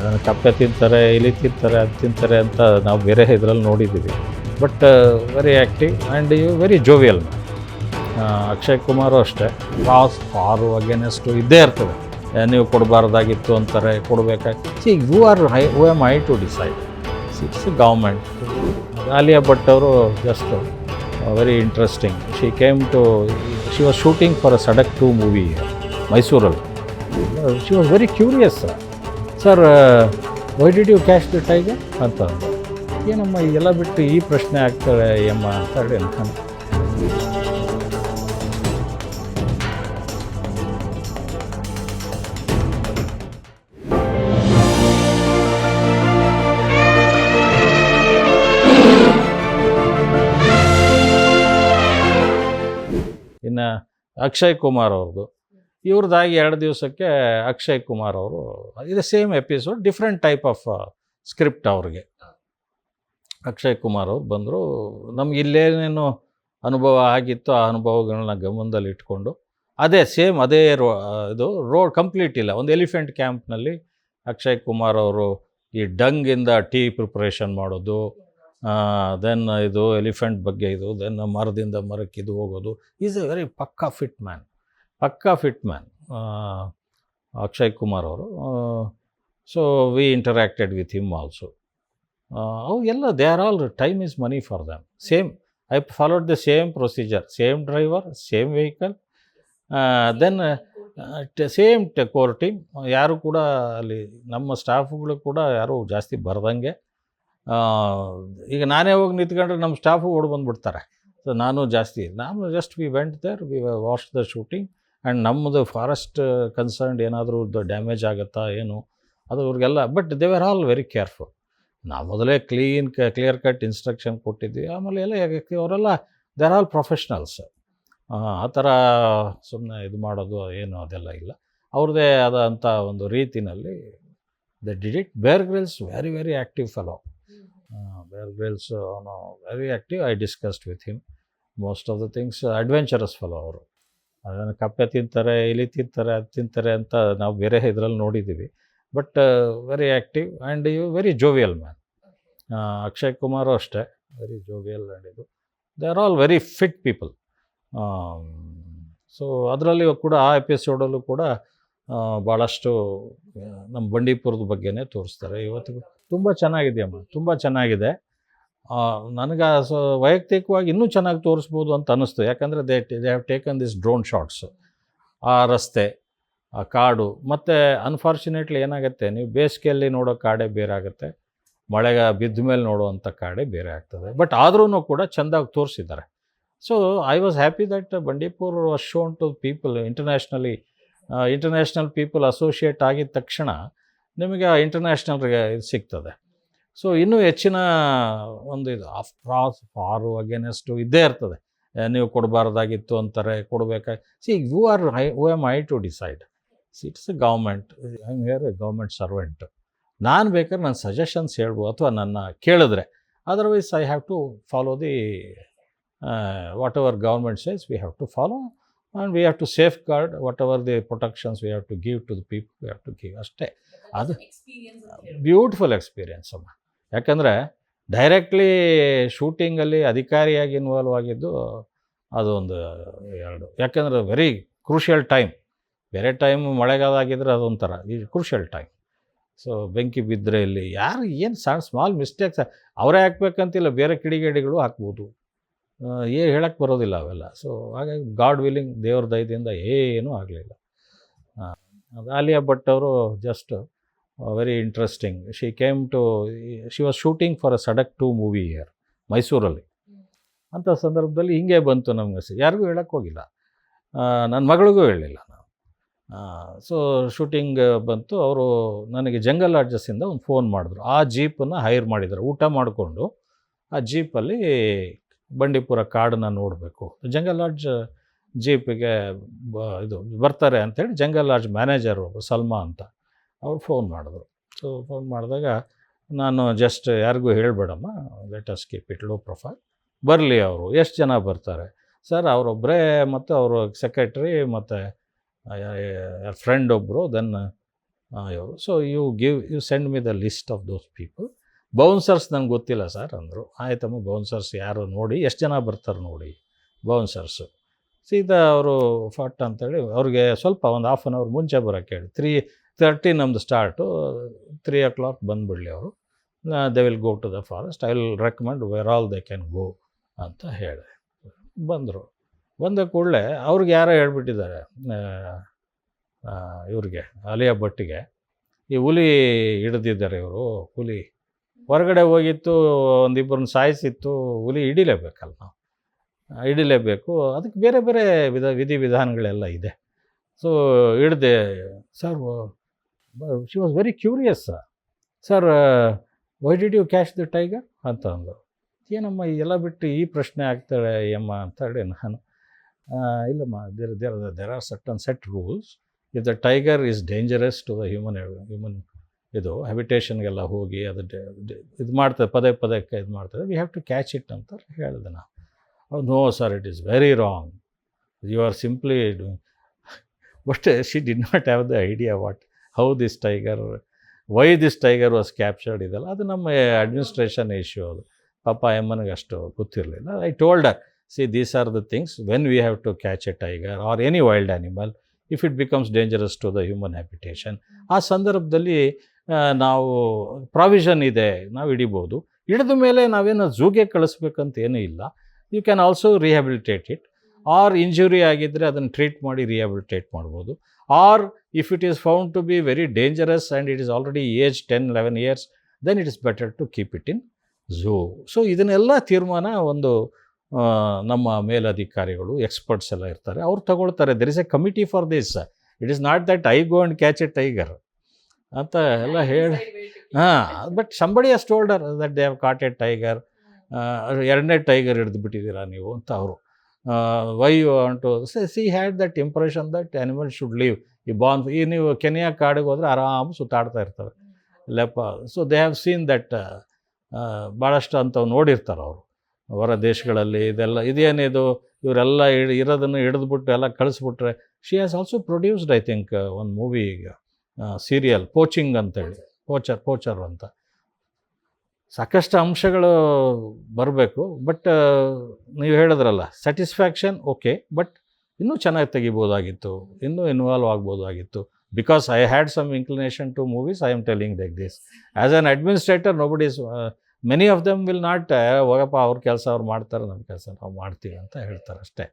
ಅದನ್ನು ಕಪ್ಪೆ ತಿಂತಾರೆ ಇಲಿ ತಿಂತಾರೆ, ಅದು ತಿಂತಾರೆ ಅಂತ ನಾವು ಬೇರೆ ಇದರಲ್ಲಿ ನೋಡಿದ್ದೀವಿ. But very active and you very jovial Akshay Kumar ಅಷ್ಟೇ. ಕ್ರಾಸ್ ಫಾರು ಅಗೇನೆಸ್ಟು ಇದ್ದೇ ಇರ್ತದೆ. ನೀವು ಕೊಡಬಾರ್ದಾಗಿತ್ತು ಅಂತಾರೆ ಕೊಡಬೇಕಾಗಿ see you are I who am I to decide it's government Alia Bhatt ಅವರು just very interesting she came to she was shooting for a Sadak two movie ಮೈಸೂರಲ್ಲಿ she was very curious sir why did you catch the tiger ಅಂತ. ಏನಮ್ಮ ಎಲ್ಲ ಬಿಟ್ಟು ಈ ಪ್ರಶ್ನೆ ಆಗ್ತಾಳೆ ಅಮ್ಮ ಅಂತ. ಹೇಳಿ ನಾನು ಇನ್ನು ಅಕ್ಷಯ್ ಕುಮಾರ್ ಅವ್ರದ್ದು ಇವ್ರದ್ದಾಗಿ ಎರಡು ದಿವಸಕ್ಕೆ ಅಕ್ಷಯ್ ಕುಮಾರ್ ಅವರು, ಇದು same episode, different type of script ಅವ್ರಿಗೆ. ಅಕ್ಷಯ್ ಕುಮಾರ್ ಅವ್ರು ಬಂದರು, ನಮ್ಗೆ ಇಲ್ಲೇನೇನು ಅನುಭವ ಆಗಿತ್ತು, ಆ ಅನುಭವಗಳನ್ನ ಗಮನದಲ್ಲಿ ಇಟ್ಕೊಂಡು. ಅದೇ ಸೇಮ್ ಅದೇ ರೋ ಇದು ರೋಡ್ ಕಂಪ್ಲೀಟ್ ಇಲ್ಲ. ಒಂದು ಎಲಿಫೆಂಟ್ ಕ್ಯಾಂಪ್ನಲ್ಲಿ ಅಕ್ಷಯ್ ಕುಮಾರ್ ಅವರು ಈ ಡಂಗಿಂದ ಟೀ ಪ್ರಿಪ್ರೇಷನ್ ಮಾಡೋದು ದೆನ್ ಇದು ಎಲಿಫೆಂಟ್ ಬಗ್ಗೆ ಇದು, ದೆನ್ ಮರದಿಂದ ಮರಕ್ಕೆ ಇದು ಹೋಗೋದು. ಈಸ್ ಎ ವೆರಿ ಪಕ್ಕಾ ಫಿಟ್ ಮ್ಯಾನ್. ಪಕ್ಕಾ ಫಿಟ್ ಮ್ಯಾನ್ ಅಕ್ಷಯ್ ಕುಮಾರ್ ಅವರು. So we interacted with him also ಎಲ್ಲ they are all time is money for them same I followed the same procedure same driver same vehicle then same the core team ಯಾರು ಕೂಡ ಅಲ್ಲಿ, ನಮ್ಮ ಸ್ಟಾಫ್ಗಳು ಕೂಡ ಯಾರೂ ಜಾಸ್ತಿ ಬರ್ದಂಗೆ. ಈಗ ನಾನೇ ಹೋಗಿ ನಿಂತ್ಕೊಂಡ್ರೆ ನಮ್ಮ ಸ್ಟಾಫು ಓಡ್ ಬಂದುಬಿಡ್ತಾರೆ. ಸೊ ನಾನು ಜಾಸ್ತಿ, ನಾನು just we went there we watch the shooting and ನಮ್ಮದು ಫಾರೆಸ್ಟ್ ಕನ್ಸರ್ನ್ಡ್ ಏನಾದರೂ ಡ್ಯಾಮೇಜ್ ಆಗುತ್ತಾ ಏನು ಅದು ಅವ್ರಿಗೆಲ್ಲ but they are all very careful ನಾವು ಮೊದಲೇ ಕ್ಲೀನ್ ಕ ಕ್ಲಿಯರ್ ಕಟ್ ಇನ್ಸ್ಟ್ರಕ್ಷನ್ ಕೊಟ್ಟಿದ್ವಿ. ಆಮೇಲೆ ಎಲ್ಲ ಅವರೆಲ್ಲ ದೇ ಆರ್ ಆಲ್ ಪ್ರೊಫೆಷ್ನಲ್ಸ್ ಆ ಥರ ಸುಮ್ಮನೆ ಇದು ಮಾಡೋದು ಏನು ಅದೆಲ್ಲ ಇಲ್ಲ. ಅವ್ರದ್ದೇ ಆದಂಥ ಒಂದು ರೀತಿನಲ್ಲಿ the did it it Bear Grylls very very active fellow Bear Grylls ಅವನು very active I discussed with him most of the things adventurous fellow ಅವರು. ಅದನ್ನು ಕಪ್ಪೆ ತಿಂತಾರೆ ಇಲಿ ತಿಂತಾರೆ, ಅದು ತಿಂತಾರೆ ಅಂತ ನಾವು ಬೇರೆ ಇದರಲ್ಲಿ ನೋಡಿದ್ದೀವಿ. But very active and you very jovial man Akshay Kumar ಅಷ್ಟೇ ವೆರಿ ಜೋವಿಯಲ್ ಆ್ಯಂಡ್ ಇದು. They are all very fit people so ಅದರಲ್ಲಿ ಕೂಡ ಆ ಎಪಿಸೋಡಲ್ಲೂ ಕೂಡ ಭಾಳಷ್ಟು ನಮ್ಮ ಬಂಡೀಪುರದ ಬಗ್ಗೆನೇ ತೋರಿಸ್ತಾರೆ. ಇವತ್ತು ತುಂಬ ಚೆನ್ನಾಗಿದೆಯಮ್ಮ, ತುಂಬ ಚೆನ್ನಾಗಿದೆ. ನನಗೆ ಸೊ ವೈಯಕ್ತಿಕವಾಗಿ ಇನ್ನೂ ಚೆನ್ನಾಗಿ ತೋರಿಸ್ಬೋದು ಅಂತ ಅನ್ನಿಸ್ತು. ಯಾಕಂದರೆ they they have taken this drone shots ಆ ರಸ್ತೆ, ಆ ಕಾಡು, ಮತ್ತು ಅನ್ಫಾರ್ಚುನೇಟ್ಲಿ ಏನಾಗುತ್ತೆ, ನೀವು ಬೇಸಿಗೆಯಲ್ಲಿ ನೋಡೋ ಕಾಡೇ ಬೇರೆ ಆಗುತ್ತೆ. ಮಳೆಗ ಬಿದ್ದ ಮೇಲೆ ನೋಡುವಂಥ ಕಾಡೇ ಬೇರೆ ಆಗ್ತದೆ. ಬಟ್ ಆದ್ರೂ ಕೂಡ ಚೆಂದಾಗಿ ತೋರಿಸಿದ್ದಾರೆ. So I was happy that Bandipur was shown to people internationally international people associate ಆಗಿದ ತಕ್ಷಣ ನಿಮಗೆ ಇಂಟರ್ನ್ಯಾಷನಲ್ಗೆ ಇದು ಸಿಗ್ತದೆ. ಸೊ ಇನ್ನೂ ಹೆಚ್ಚಿನ ಒಂದು ಇದು ಆಫ್ ಕ್ರಾಸ್ ಫಾರು ಅಗೇನೆಸ್ಟು ಇದ್ದೇ ಇರ್ತದೆ. ನೀವು ಕೊಡಬಾರ್ದಾಗಿತ್ತು ಅಂತಾರೆ ಕೊಡಬೇಕಾಗಿ see you are I who am I to decide see it's a government I am here a government servant ನಾನು ಬೇಕಾದ್ರೆ ನನ್ನ ಸಜೆಷನ್ಸ್ ಹೇಳ್ಬೋದು ಅಥವಾ ನನ್ನ ಕೇಳಿದ್ರೆ. Otherwise I have to follow the whatever government says we have to follow and we have to safeguard whatever the protections we have to give to the people we have to give ಅಷ್ಟೇ ಅದು beautiful experience ಅಮ್ಮ. ಯಾಕಂದರೆ directly ಶೂಟಿಂಗಲ್ಲಿ ಅಧಿಕಾರಿಯಾಗಿ involve ಆಗಿದ್ದು ಅದೊಂದು ಎರಡು. ಯಾಕಂದರೆ very crucial time ಬೇರೆ ಟೈಮ್ ಮಳೆಗಾಲ ಆಗಿದ್ರೆ ಅದೊಂಥರ, ಈ ಕ್ರೂಷಿಯಲ್ ಟೈಮ್ ಸೊ ಬೆಂಕಿ ಬಿದ್ದರೆ ಇಲ್ಲಿ ಯಾರು ಏನು ಸಣ್ಣ ಸ್ಮಾಲ್ ಮಿಸ್ಟೇಕ್ಸ್ ಅವರೇ ಹಾಕ್ಬೇಕಂತಿಲ್ಲ, ಬೇರೆ ಕಿಡಿಗೇಡಿಗಳು ಹಾಕ್ಬೋದು. ಏ ಹೇಳಕ್ಕೆ ಬರೋದಿಲ್ಲ ಅವೆಲ್ಲ. ಸೊ ಹಾಗಾಗಿ ಗಾಡ್ ವಿಲಿಂಗ್ ದೇವ್ರ ದಯದಿಂದ ಏನೂ ಆಗಲಿಲ್ಲ. ಅದು ಆಲಿಯಾ ಭಟ್ ಅವರು just very interesting she came to she was shooting for a Sadak two movie year ಮೈಸೂರಲ್ಲಿ ಅಂಥ ಸಂದರ್ಭದಲ್ಲಿ ಹಿಂಗೆ ಬಂತು ನಮಗೆ. ಯಾರಿಗೂ ಹೇಳಕ್ಕೆ ಹೋಗಿಲ್ಲ. ನನ್ನ ಮಗಳಿಗೂ ಹೇಳಲಿಲ್ಲ ನಾನು. ಸೊ ಶೂಟಿಂಗ್ ಬಂತು. ಅವರು ನನಗೆ ಜಂಗಲ್ ಲಾಡ್ಜಸ್ಸಿಂದ ಒಂದು ಫೋನ್ ಮಾಡಿದ್ರು. ಆ ಜೀಪನ್ನು ಹೈರ್ ಮಾಡಿದರು. ಊಟ ಮಾಡಿಕೊಂಡು ಆ ಜೀಪಲ್ಲಿ ಬಂಡೀಪುರ ಕಾಡನ್ನ ನೋಡಬೇಕು. ಜಂಗಲ್ ಲಾಡ್ಜ್ ಜೀಪಿಗೆ ಬ, ಇದು ಬರ್ತಾರೆ ಅಂಥೇಳಿ ಜಂಗಲ್ ಲಾಡ್ಜ್ ಮ್ಯಾನೇಜರ್ ಒಬ್ಬರು ಸಲ್ಮಾ ಅಂತ. ಅವ್ರು ಫೋನ್ ಮಾಡಿದ್ರು. ಸೊ ಫೋನ್ ಮಾಡಿದಾಗ ನಾನು ಜಸ್ಟ್ ಯಾರಿಗೂ ಹೇಳಬೇಡಮ್ಮ us keep it low profile ಬರಲಿ ಅವರು, ಎಷ್ಟು ಜನ ಬರ್ತಾರೆ? ಸರ್ ಅವರೊಬ್ಬರೇ ಮತ್ತು ಅವರು ಸೆಕ್ರೆಟ್ರಿ ಮತ್ತು ಫ್ರೆಂಡ್ ಒಬ್ಬರು ದೆನ್ ಇವರು. So you give you send me the list of those people bouncers ನನಗೆ ಗೊತ್ತಿಲ್ಲ ಸರ್ ಅಂದರು. ಆಯ್ತಮ್ಮ ಬೌನ್ಸರ್ಸ್ ಯಾರು ನೋಡಿ, ಎಷ್ಟು ಜನ ಬರ್ತಾರೆ ನೋಡಿ ಬೌನ್ಸರ್ಸು ಸೀದಾ ಅವರು ಫಟ್ ಅಂತೇಳಿ ಅವ್ರಿಗೆ ಸ್ವಲ್ಪ ಒಂದು ಹಾಫ್ ಆನ್ ಅವರ್ ಮುಂಚೆ ಬರೋಕ್ಕೆ ಹೇಳಿ. ತ್ರೀ ತರ್ಟಿ ನಮ್ಮದು ಸ್ಟಾರ್ಟು ತ್ರೀ ಓ ಕ್ಲಾಕ್ ಬಂದುಬಿಡಲಿ ಅವರು. They will go to the forest I will recommend where all they can go ಅಂತ ಹೇಳಿ ಬಂದರು. ಬಂದ ಕೂಡಲೇ ಅವ್ರಿಗೆ ಯಾರೋ ಹೇಳ್ಬಿಟ್ಟಿದ್ದಾರೆ ಇವ್ರಿಗೆ, ಅಲಿಯಾ ಭಟ್ಟಿಗೆ ಈ ಹುಲಿ ಹಿಡಿದಿದ್ದಾರೆ ಇವರು, ಹುಲಿ. ಹೊರಗಡೆ ಹೋಗಿತ್ತು, ಒಂದಿಬ್ಬರನ್ನ ಸಾಯಿಸಿತ್ತು, ಹುಲಿ ಹಿಡಿಲೇಬೇಕಲ್ಲ ನಾವು. ಹಿಡಿಲೇಬೇಕು. ಅದಕ್ಕೆ ಬೇರೆ ಬೇರೆ ವಿಧ ವಿಧಿ ವಿಧಾನಗಳೆಲ್ಲ ಇದೆ. So ಹಿಡ್ದೆ, sir she was very curious sir why did you catch the tiger ಅಂತ ಅಂದರು. ಏನಮ್ಮ ಎಲ್ಲ ಬಿಟ್ಟು ಈ ಪ್ರಶ್ನೆ ಆಗ್ತಾಳೆ ಅಮ್ಮ ಅಂತ ಹೇಳಿ ನಾನು ಇಲ್ಲಮ್ಮ there there there are certain set rules if the tiger is dangerous to the human human ಇದು ಹ್ಯಾಬಿಟೇಷನ್ಗೆಲ್ಲ ಹೋಗಿ ಅದು ಇದು ಮಾಡ್ತದೆ, ಪದೇ ಪದೇ ಇದು ಮಾಡ್ತದೆ we have to catch it ಅಂತ ಹೇಳಿದೆ ನಾವು no sir it is very wrong you are simply but she did not have the idea what how this tiger why this tiger was captured ಇದೆಲ್ಲ ಅದು ನಮ್ಮ ಅಡ್ಮಿನಿಸ್ಟ್ರೇಷನ್ ಇಶ್ಯೂ ಅದು. ಪಾಪ ಎಮ್ಮನಿಗೆ ಅಷ್ಟು ಗೊತ್ತಿರಲಿಲ್ಲ. I told see these are the things when we have to catch a tiger or any wild animal if it becomes dangerous to the human habitation ಆ ಸಂದರ್ಭದಲ್ಲಿ ನಾವು ಪ್ರಾವಿಷನ್ ಇದೆ ನಾವು ಹಿಡಿಬೋದು. ಹಿಡಿದ ಮೇಲೆ ನಾವೇನು ಝೂಗೆ ಕಳಿಸ್ಬೇಕಂತ ಏನೂ ಇಲ್ಲ. You can also rehabilitate it or injury ಆಗಿದ್ದರೆ ಅದನ್ನು ಟ್ರೀಟ್ ಮಾಡಿ ರಿಹ್ಯಾಬಿಲಿಟೇಟ್ ಮಾಡ್ಬೋದು. Or if it is found to be very dangerous and it is already age ten eleven years then it is better to keep it in zoo so ಇದನ್ನೆಲ್ಲ ತೀರ್ಮಾನ ಒಂದು ನಮ್ಮ ಮೇಲಧಿಕಾರಿಗಳು experts ಎಲ್ಲ ಇರ್ತಾರೆ. ಅವ್ರು ತಗೊಳ್ತಾರೆ. There is a committee for this it is not that I go and catch a tiger ಅಂತ ಎಲ್ಲ ಹೇಳಿ. ಹಾಂ but somebody has told her that they have caught a tiger ಎರಡನೇ ಟೈಗರ್ ಹಿಡಿದು ಬಿಟ್ಟಿದ್ದೀರಾ ನೀವು ಅಂತ ಅವರು. Why you too see had that impression that animal should leave ಈ ಬಾನ್ ಈ ನೀವು ಕೆನಿಯಾ ಕಾಡಿಗೆ ಹೋದರೆ ಆರಾಮ್ ಸುತ್ತಾಡ್ತಾ ಇರ್ತಾರೆ. ಲೆಪ so they have seen that ಭಾಳಷ್ಟು ಅಂಥವು ನೋಡಿರ್ತಾರೆ ಅವರು. ಹೊರ ದೇಶಗಳಲ್ಲಿ ಇದೆಲ್ಲ ಇದೇನಿದು ಇವರೆಲ್ಲ ಇಡ್ ಇರೋದನ್ನು ಹಿಡಿದ್ಬಿಟ್ಟು ಎಲ್ಲ ಕಳಿಸ್ಬಿಟ್ರೆ she has also produced I think ಒಂದು ಮೂವಿ ಸೀರಿಯಲ್ ಪೋಚಿಂಗ್ ಅಂತೇಳಿ ಪೋಚರ್ ಪೋಚರ್ ಅಂತ. ಸಾಕಷ್ಟು ಅಂಶಗಳು ಬರಬೇಕು, ಬಟ್ ನೀವು ಹೇಳಿದ್ರಲ್ಲ ಸ್ಯಾಟಿಸ್ಫ್ಯಾಕ್ಷನ್ ಓಕೆ ಬಟ್ ಇನ್ನೂ ಚೆನ್ನಾಗಿ ತೆಗಿಬೋದಾಗಿತ್ತು ಇನ್ನೂ involve ಆಗ್ಬೋದಾಗಿತ್ತು because I had some inclination to movies I am telling like this as an administrator nobody many of them will not ಹೋಗಪ್ಪ, ಅವ್ರ ಕೆಲಸ ಅವ್ರು ಮಾಡ್ತಾರೆ ನಮ್ಮ ಕೆಲಸ ನಾವು ಮಾಡ್ತೀವಿ ಅಂತ ಹೇಳ್ತಾರೆ ಅಷ್ಟೇ.